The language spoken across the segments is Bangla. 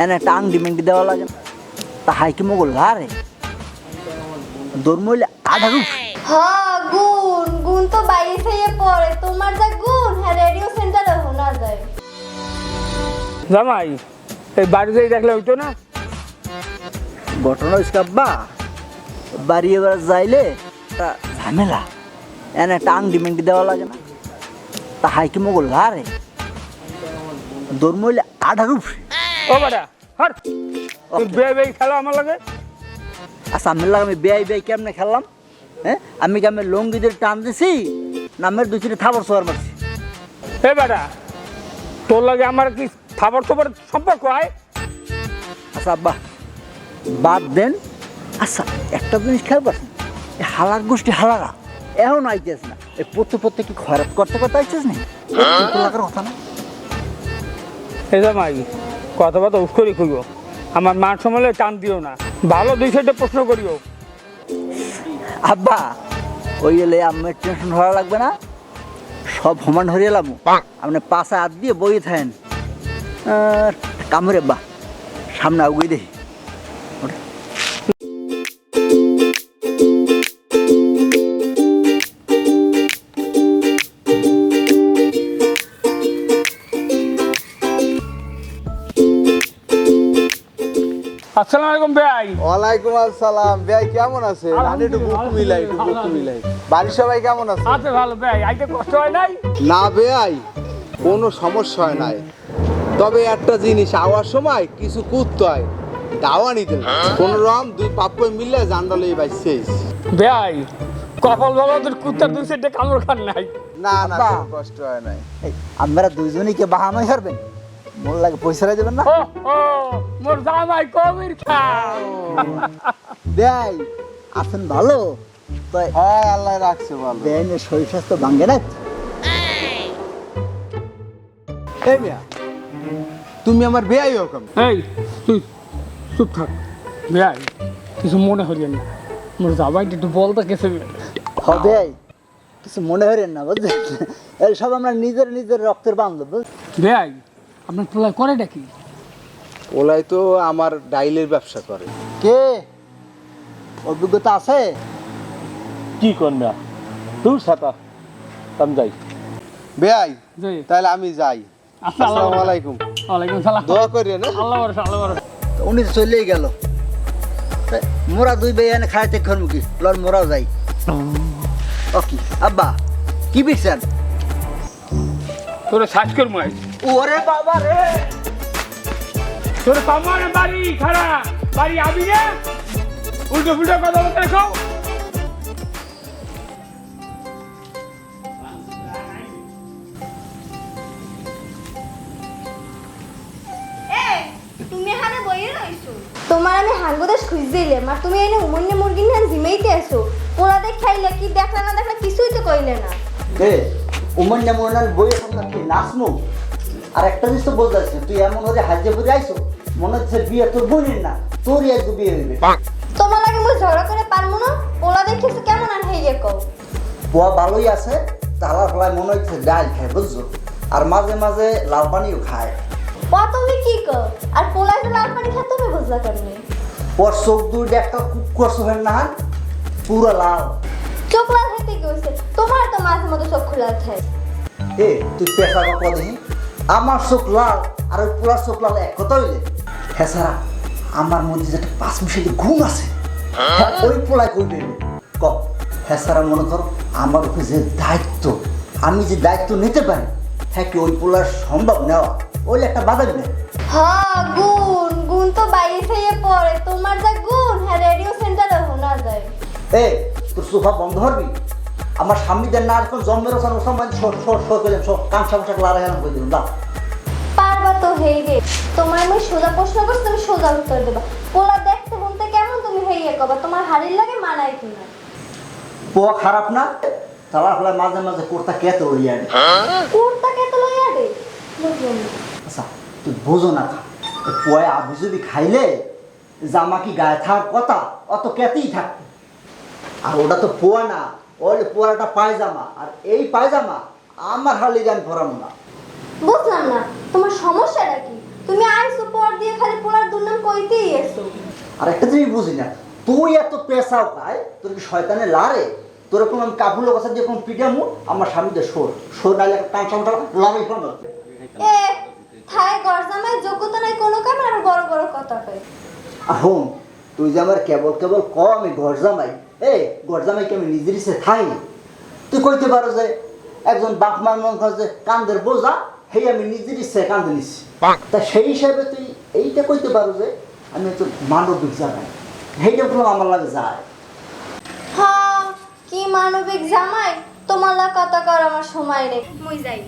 এনে একটা আংটি দেওয়া লাগে। তা হাইকি মগল লারে দৌড় আধা রূপ। হ্যাঁ গুণ গুণ তো বাইরে থেকে পড়ে তোমার যা গুণ হ্যাঁ রেডিও সেন্টারে শোনা যায়। জামাই এই বাড়িতে দেখলে হইতো না? ঘটনা আব্বা বাড়ি এবার যাইলে ঝামেলা। এনে আংটি মেংটি দেওয়া লাগে না। তা হাইকি মগল লারে দৌড় আধা রূপ। ও বাড়া হট। বে বে খেলো আমার লাগে? আচ্ছা আমি লাগে আমি বেআই বেআই কেমনে খেললাম? হ্যাঁ আমি কি আমি লঙ্গিদের টান দিছি নামের দুই তিনটে থাবর সোয়ার মারছি? এ বেটা তোর লাগে আমার কি খাবার খবর সম্পর্ক হয়? আচ্ছা আব্বা বাদ দেন। আচ্ছা একটা জিনিস খেয়াল করছেন হালার গোষ্ঠী হালারা এখন আইতেছ না। এই পড়তে পড়তে কি খয়রাত করতে করতে আইতেছ না লাগার কথা না? এই জামাই কথা কথা উস্করি খুঁজো আমার মান সম্বলে টান দিও না। ভালো দুই সাইডে প্রশ্ন করিও। আব্বা ওই এলে আমার টেনশন হওয়া লাগবে না। সব সমান হরিয়ে এলাম আপনি পাশে হাত দিয়ে বই থাকেন। কামড়ে বা। সামনে আগুই দেখি। আসসালামু আলাইকুম ভাই। ওয়ালাইকুম আসসালাম। ভাই কেমন আছে আমি একটু বুক মিলাই একটু বুক মিলাই। বাড়ির সবাই কেমন আছে? আছে ভালো ভাই আইতে কষ্ট হয় নাই? না বেয়াই কোনো সমস্যা হয় নাই। তবে একটা জিনিস আওয়ার সময় কিছু কুত্ত হয় দাওয়া নিতে কোন রকম দুই পাপ্প মিললে জান্ডালে বাইছে ভাই কপাল বাবা তোর কুত্তার দুই সাইডে কামড় খান নাই। না না কষ্ট হয় নাই। এই, আপনারা দুইজনই কে বাহামাই হারবেন? মোর লাগে পয়সা দেবেন না? মোর জামাই কবির খাও দেয় আছেন ভালো? তো হ্যাঁ আল্লাহ রাখছে ভালো। বেআইনের শরীর স্বাস্থ্য ভাঙ্গে না? এই মিয়া তুমি আমার বেয়াই হকম এই তুই চুপ থাক। ভাই কিছু মনে হইলেন না। মোর জামাইটা একটু বলতে গেছে। হবে কিছু মনে হরেন না বুঝলেন? এই সব আমরা নিজের নিজের রক্তের বান্ধব বুঝ- ভাই আপনার পোলা করে নাকি ওলাই তো আমার ডাইলের ব্যবসা করে। কে? অভিজ্ঞতা আছে? কি করনা দূর সাতা। আমি যাই। বেয়াই জি তাহলে আমি যাই। আসসালামু আলাইকুম। আলাইকুম। সালাম। দোয়া করি না আল্লাহ ভরসা আল্লাহ ভরসা। তো উনি চলেই গেল। মোরা দুই বেয়ানে খাইতে খরমুখী লর মোরাও যাই। ও কি? আব্বা কি বিকছেন? তোর সাজ কর মাই ওরে বাবা রে। তোর কমার বাড়ি খারা বাড়ি আবি না উল্টো ফুল্টো কথা বলতে রেখো তুমি এখানে বইয়ে রইছো? তোমার আমি হাঙ্গুদাস খুঁজছিলাম আর তুমি এনে উমন্য মুরগি নিয়ে জিমেইতে আসো দেখ খাইলে কি দেখলে না দেখলে কিছুই তো কইলে না। যেমন ওনার বইয়ে তোমরা কি নাচমু আর একটা জিনিস তো বলতে চাচ্ছি তুই এমন হলে হাজিয়ে বুঝে আইসো মনে হচ্ছে বিয়ে তোর বোনের না তোরই একটু বিয়ে হইবে। তোমার লাগে মুই ঝগড়া করে পারব না পোলা দেখেছ কেমন আর হয়ে কও। পোয়া ভালোই আছে তালার ফলায় মনে হচ্ছে ডাল খায় বুঝছ? আর মাঝে মাঝে লাল পানিও খায়। পা তুমি কি কও? আর পোলা যে লাল পানি খেতে তুমি বুঝলা কেমনি? ওর চোখ দুইটা একটা খুব কষ্ট হয় না পুরো লাল চোখ লাল হইতে কি হইছে? তোমার তো মাঝে মধ্যে চোখ খোলা থাকে এ তুই পেশা আমার চোখ লাল আর ওই পুরা চোখ লাল এক কথা হইলে। হ্যাঁ সারা আমার মধ্যে পাঁচ মিশালি আছে। হ্যাঁ, ওই পোলায় কই ক হ্যাঁ সারা মনে করো আমার উপরে যে দায়িত্ব আমি যে দায়িত্ব নিতে পারি হ্যাঁ কি ওই পোলার সম্ভব নেওয়া? ওই একটা বাধা দিবে? হ্যাঁ গুণ গুণ তো বাইরে থেকে পড়ে। তোমার যা গুণ হ্যাঁ রেডিও সেন্টারে শোনা যায়। এ তোর সোফা বন্ধ করবি? আমার স্বামীদের না এখন জন্মের ওখানে ওসব মানে সর সর সর করে সব লারা দিলাম পারবা তো হেই রে। তোমার আমি সোজা প্রশ্ন করছি তুমি সোজা উত্তর দেবা। পোলা দেখতে বলতে কেমন তুমি হেইয়ে কবা? তোমার হাড়ির লাগে মানায় কিনা পোয়া খারাপ না? ফেলায় মাঝে মাঝে কোর্তা কেতে আনে। কুর্তা কে তো লইয়া আচ্ছা তুই বোঝো না পোয়া আবু যদি খাইলে জামা কি গায়ে থাকার কথা? অত কেতেই থাকতো আর ওটা তো পোয়া না ওই পোয়াটা পায়জামা আর এই পায়জামা আমার হালি গান পরানো না। বুঝলাম না তোমার সমস্যাটা কি? তুমি আইসো পর দিয়ে খালি পোলা আর একটা জিনিস বুঝি না তুই এত পেশাও খায় তোর কি শয়তানে লারে? তোর কোনো আমি কাবুলের কথা দিয়ে কোনো পিটামু আমার স্বামীদের সোর সোর নাইলে টান টান লাভই পাবো এ থায় গরজামায় যোগ্যতা নাই কোনো কাম আর বড় বড় কথা কয়। আহম তুই যে আমার কেবল কেবল কম আমি ঘর জামাই এ ঘর জামাইকে আমি নিজের ইচ্ছে থাই তুই কইতে পারো যে একজন বাপ মার মন যে কান্দের বোঝা হেই আমি নিজের ইচ্ছে কান্দে নিছি। তা সেই হিসাবে তুই এইটা কইতে পারো যে আমি একজন মানবিক জামাই। সেইটা বললাম আমার লাগে যায়। হ্যাঁ কি মানবিক জামাই? তোমার লা কথা কর আমার সময় রে মুই যাই।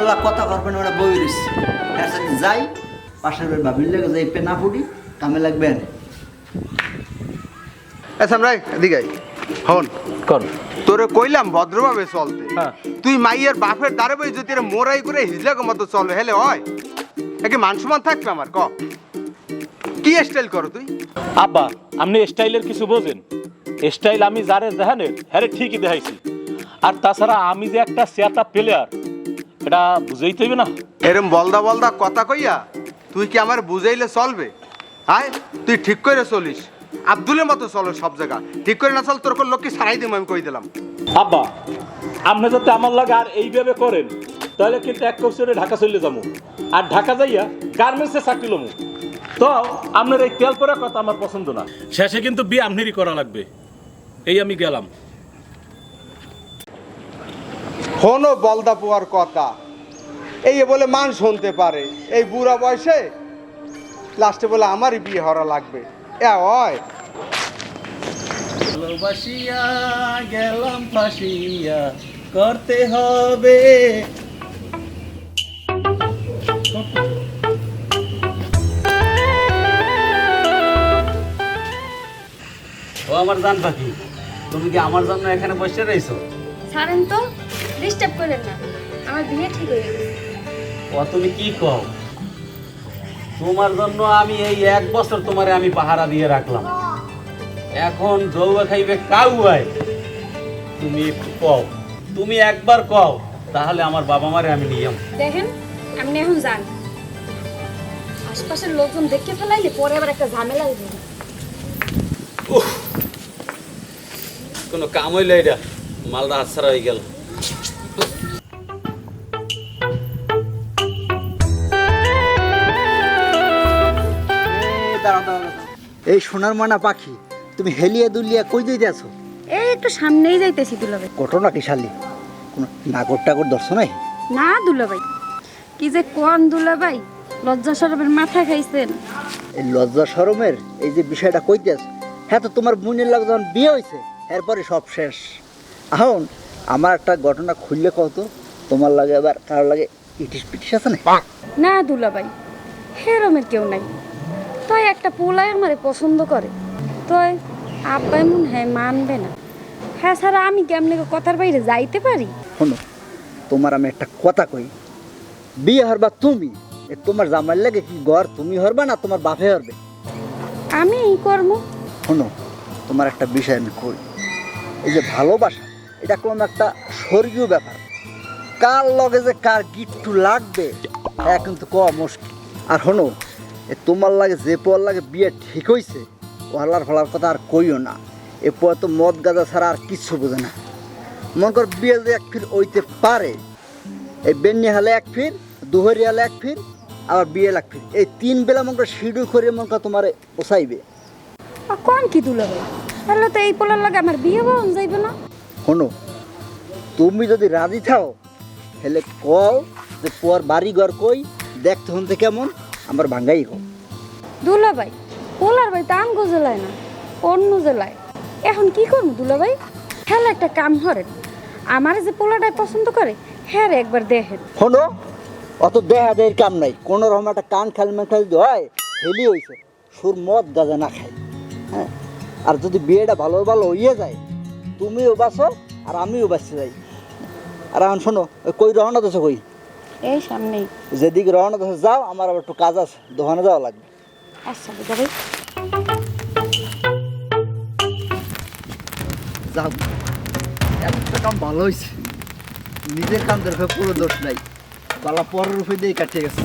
ওরা কথা করবেন ওরা বই রয়েছে যাই। পাশের ভাবির লেগে যাই পেনা ফুটি কামে লাগবে না আচ্ছা রাই এদিকে হন। কর তোরে কইলাম ভদ্রভাবে চলতে। হ্যাঁ। তুই মাইয়ের বাপের দ্বারে বই যদি মোরাই করে হিজলাকে মতো চলবে হেলে হয়। একে মান থাকবে আমার ক? কি স্টাইল করো তুই? আব্বা আপনি স্টাইলের কিছু বোঝেন। স্টাইল আমি যারে দেখানের হ্যাঁ ঠিকই দেখাইছি। আর তাছাড়া আমি যে একটা সেটা প্লেয়ার এটা বুঝেই তৈবে না। এরম বলদা বলদা কথা কইয়া তুই কি আমার বুঝাইলে চলবে? হ্যাঁ তুই ঠিক করে চলিস। আব্দুলের মতো চলো সব জায়গা। ঠিক করে না চল তোর কোন লোককে সারাই দিম আমি কই দিলাম। আব্বা আপনি যাতে আমার লাগে আর এইভাবে করেন তাহলে কিন্তু এক কোশ্চেনে ঢাকা চলে যাব। আর ঢাকা যাইয়া গার্মেন্টসে চাকরি লমু। তো আপনার এই তেল পরা কথা আমার পছন্দ না। শেষে কিন্তু বিয়ে আপনারই করা লাগবে। এই আমি গেলাম। হনো বলদা পোয়ার কথা। এই বলে মান শুনতে পারে। এই বুড়া বয়সে লাস্টে বলে আমারই বিয়ে হরা লাগবে। এ হয় ভালোবাসিয়া গেলাম ফাঁসিয়া করতে হবে। ও আমার জান পাখি তুমি কি আমার জন্য এখানে বসে রয়েছো? ছাড়েন তো ডিস্টার্ব করেন না। আমার বিয়ে ঠিক হয়ে গেছে। ও তুমি কি কও? তোমার জন্য আমি এই এক বছর তোমারে আমি পাহারা দিয়ে রাখলাম। এখন জৌয়া খাইবে কাউয়াই। তুমি একটু কও। তুমি একবার কও তাহলে আমার বাবা মারে আমি নিয়ম দেখেন আপনি এখন যান আশপাশের লোকজন দেখে ফেলাইলে পরে আবার একটা ঝামেলা হয়ে যাবে কোনো কাম হইল এটা মালদা হাতছাড়া হয়ে গেল। এই সোনার মানা পাখি তুমি হেলিয়া দুলিয়া কই দিতে আছো এই একটু সামনেই যাইতেছি দুলাভাই। ঘটনা কি শালি? কোনো নাগর টাগর দর্শন নাই না দুলাভাই কি যে কোন দুলাভাই লজ্জা সরবের মাথা খাইছেন। এই লজ্জা শরমের এই যে বিষয়টা কইতে আছো হ্যাঁ তো তোমার বোনের লাগে যখন বিয়ে হয়েছে এরপরে সব শেষ। এখন আমার একটা ঘটনা খুললে কত তোমার লাগে আবার কার লাগে ইটিস পিটিস আছে না না দুলাভাই হেরমের কেউ নাই। তাই একটা পোলাই আমারে পছন্দ করে। তাই আব্বাই মন হ্যাঁ মানবে না। হ্যাঁ ছাড়া আমি কেমনে কথার বাইরে যাইতে পারি? শোনো তোমার আমি একটা কথা কই। বিয়ে হরবা তুমি এ তোমার জামাই লাগে কি ঘর তুমি হরবা না তোমার বাপে হরবে? আমি এই কর্ম শোনো তোমার একটা বিষয় আমি কই। এই যে ভালোবাসা এটা কোন একটা স্বর্গীয় ব্যাপার। কার লগে যে কার গিট্টু লাগবে হ্যাঁ কিন্তু ক মুশকিল। আর শোনো তোমার লাগে যে পর লাগে বিয়ে ঠিক হইছে ও হালার ফালার কথা আর কইও না। এ পর তো মদ গাঁজা ছাড়া আর কিচ্ছু বোঝে না। মনে কর বিয়ে যে এক ফির হইতে পারে এই বেন্নি হালে এক ফির দুহরি হালে এক ফির আবার বিয়ে এক ফির। এই তিন বেলা মনে কর শিডিউল করে মনে কর তোমার আর কোন কি দুলাভাই তাহলে তো এই পোলার লাগে আমার বিয়ে বহন যাইবে না। শোনো তুমি যদি রাজি থাও হেলে কও যে পোয়ার বাড়ি ঘর কই দেখতে হতে কেমন। আমার ভাঙ্গাই হোক দুলা ভাই পোলার ভাই তো আমগো জেলায় না অন্য জেলায় এখন কি করুন দুলা ভাই খেলা একটা কাম করেন। আমার যে পোলাটাই পছন্দ করে হ্যাঁ একবার দেখেন। শোনো অত দেহা দেহের কাম নাই। কোনো রকম একটা কান খেল মেখা যদি হয় হেলি হয়েছে সুর মদ গাজা না খায়। হ্যাঁ? আর যদি বিয়েটা ভালো ভালো হইয়ে যায় তুমিও বাঁচো আর আমিও বাঁচতে যাই। আর এখন শোনো কই রওনা দেছো কই? এই সামনেই। যেদিকে রওনা দেছো যাও আমার আবার একটু কাজ আছে দোকানে যাওয়া লাগবে। আচ্ছা দুলাভাই যাও। একটা কাম ভালো হয়েছে নিজের কাম দরকার পুরো দোষ নাই। বালা পরের রূপে দিয়ে কাটিয়ে গেছে।